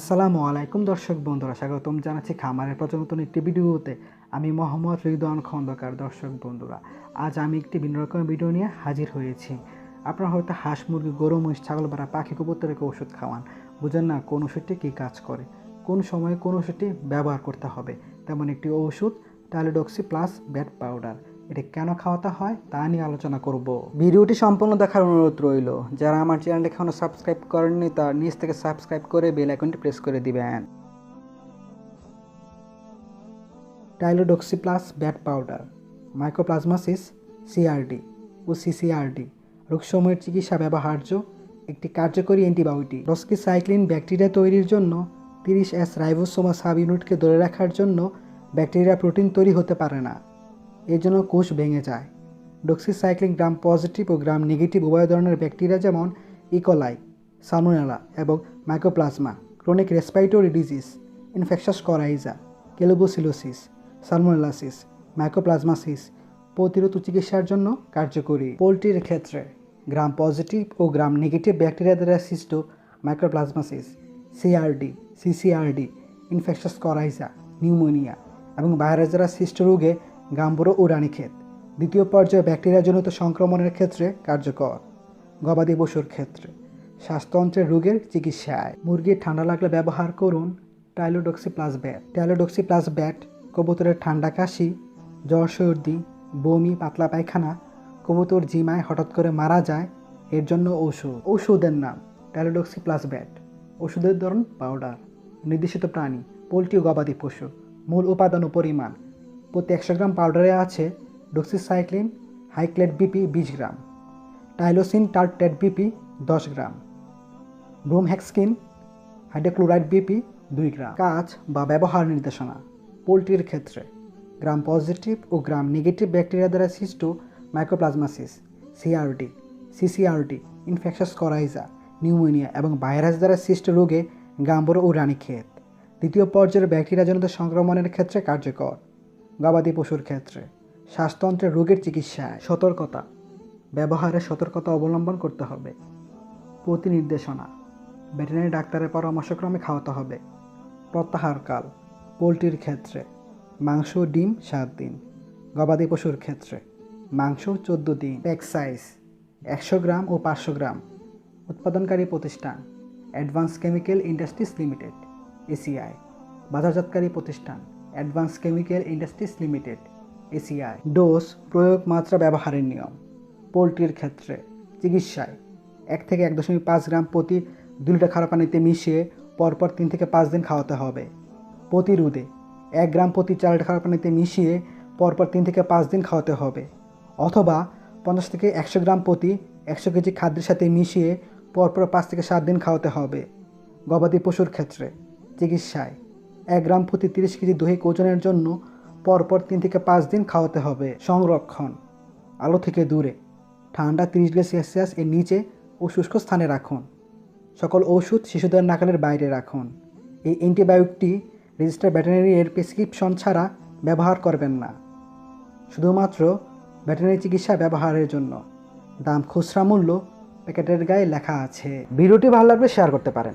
আসসালামু আলাইকুম দর্শক বন্ধুরা, স্বাগতম জানাচ্ছি খামারের প্রচলিত একটি ভিডিওতে। আমি মোহাম্মদ রিদওয়ান খন্দকার। দর্শক বন্ধুরা, আজ আমি একটি ভিন্ন রকমের ভিডিও নিয়ে হাজির হয়েছি। আপনারা হয়তো হাঁস, মুরগি, গরু, মহিষ, ছাগল বা পাখি কবুতরকে ওষুধ খাওয়ান। বুঝেন না কোন ওষুধটি কী কাজ করে। কোন সময়ে কোন ওষুধটি ব্যবহার করতে হবে। তেমন একটি ওষুধ টালিডক্সি প্লাস ব্যাট পাউডার। এটি কেন খাওয়াতে হয় তা নিয়ে আলোচনা করব। ভিডিওটি সম্পূর্ণ দেখার অনুরোধ রইল, যারা আমার চ্যানেলটি এখনও সাবস্ক্রাইব করেননি তার নিচ থেকে সাবস্ক্রাইব করে বেল আইকনটি প্রেস করে দিবেন। Tylodoxy plus vet powder mycoplasmosis CRD ও সিসিআরডি রোগসমূহের চিকিৎসা ব্যবহার্য একটি কার্যকরী অ্যান্টিবায়োটিক। ডস্কিসাইক্লিন ব্যাকটেরিয়া তৈরির জন্য তিরিশ এস রাইবোসোমা সাব ইউনিটকে ধরে রাখার জন্য ব্যাকটেরিয়া প্রোটিন তৈরি হতে পারে না। এর জন্য কোষ ভেঙে যায়। ডক্সিসাইক্লিন গ্রাম পজিটিভ ও গ্রাম নেগেটিভ উভয় ধরনের ব্যাকটেরিয়া যেমন ইকোলাই সালমোনেলা এবং mycoplasma chronic respiratory disease infectious coryza colibacillosis salmonellosis mycoplasmosis প্রতিরোধ চিকিৎসার জন্য কার্যকরী। পোলট্রির ক্ষেত্রে গ্রাম পজিটিভ ও গ্রাম নেগেটিভ ব্যাকটেরিয়া দ্বারা সৃষ্ট mycoplasmosis CRD CCRD infectious coryza pneumonia এবং ভাইরাস দ্বারা সৃষ্ট রোগে গাম্বুরো ও রানীক্ষেত দ্বিতীয় পর্যায়ে ব্যাকটেরিয়াজনিত সংক্রমণের ক্ষেত্রে কার্যকর। গবাদি পশুর ক্ষেত্রে। শ্বাসতন্ত্রের রোগের চিকিৎসায়। মুরগির ঠান্ডা লাগলে ব্যবহার করুন Tylodoxy plus vet Tylodoxy plus vet কবুতরের ঠান্ডা কাশি, জ্বর সর্দি, বমি, পাতলা পায়খানা, কবুতর জিমায় হঠাৎ করে মারা যায়, এর জন্য ঔষধ ঔষধের নাম টাইলোডক্সি প্লাস ব্যাট ওষুধের ধরন পাউডার। নির্দেশিত প্রাণী, পোলট্রি ও গবাদি পশু। মূল উপাদান ও পরিমাণ প্রতি একশো গ্রাম পাউডারে আছে ডক্সিসাইক্লিন হাইক্লেট বিপি বিশ গ্রাম টাইলোসিন টার্টেড বিপি দশ গ্রাম ব্রোমহ্যাক্সকিন হাইড্রোক্লোরাইড বিপি দুই গ্রাম। কাজ বা ব্যবহার নির্দেশনা, পোলট্রির ক্ষেত্রে, গ্রাম পজিটিভ ও গ্রাম নেগেটিভ ব্যাকটেরিয়া দ্বারা সৃষ্ট mycoplasmosis CRD CCRD infectious coryza pneumonia এবং ভাইরাস দ্বারা সৃষ্ট রোগে গাম্বর ও রানীক্ষেত দ্বিতীয় পর্যায়ের ব্যাকটেরিয়াজনিত সংক্রমণের ক্ষেত্রে কার্যকর। গবাদি পশুর ক্ষেত্রে শ্বাসতন্ত্রের রোগের চিকিৎসায় সতর্কতা, ব্যবহারে সতর্কতা অবলম্বন করতে হবে। প্রতি নির্দেশনা ভেটেরিনারি ডাক্তারের পরামর্শক্রমে খাওয়াতে হবে। প্রত্যাহারকাল পোলট্রির ক্ষেত্রে, মাংস ডিম সাত দিন। গবাদি পশুর ক্ষেত্রে, মাংস চোদ্দ দিন। প্যাক সাইজ, একশো গ্রাম ও পাঁচশো গ্রাম। উৎপাদনকারী প্রতিষ্ঠান, Advance Chemical Industries Limited, ACI. বাজারজাতকারী প্রতিষ্ঠান Advance Chemical Industries Limited, ACI. Dose প্রয়োগ মাত্রা ব্যবহারের নিয়ম, পোলট্রির ক্ষেত্রে, চিকিৎসায়। এক থেকে এক দশমিক পাঁচ গ্রাম প্রতি দুই লিটার খারাপ পানিতে মিশিয়ে পরপর তিন থেকে পাঁচ দিন খাওয়াতে হবে। প্রতিরোধে এক গ্রাম প্রতি চার লিটার খারাপ পানিতে মিশিয়ে পরপর তিন থেকে পাঁচ দিন খাওয়াতে হবে। অথবা পঞ্চাশ থেকে একশো গ্রাম প্রতি একশো কেজি খাদ্যের সাথে মিশিয়ে পরপর পাঁচ থেকে সাত দিন খাওয়াতে হবে। গবাদি পশুর ক্ষেত্রে, চিকিৎসায়। এক গ্রাম প্রতি তিরিশ কেজি দৈহিক ওজনের জন্য পরপর তিন থেকে পাঁচ দিন খাওয়াতে হবে। সংরক্ষণ। আলো থেকে দূরে। ঠান্ডা তিরিশ ডিগ্রি সেলসিয়াস এর নিচে ও শুষ্ক স্থানে রাখুন। সকল ওষুধ শিশুদের নাকালের বাইরে রাখুন। এই অ্যান্টিবায়োটিকটি রেজিস্টার এর প্রেসক্রিপশন ছাড়া ব্যবহার করবেন না। শুধুমাত্র ভেটেরিনারি চিকিৎসা ব্যবহারের জন্য। দাম খুচরা মূল্য প্যাকেটের গায়ে লেখা আছে। ভিডিওটি ভালো লাগলে শেয়ার করতে পারেন।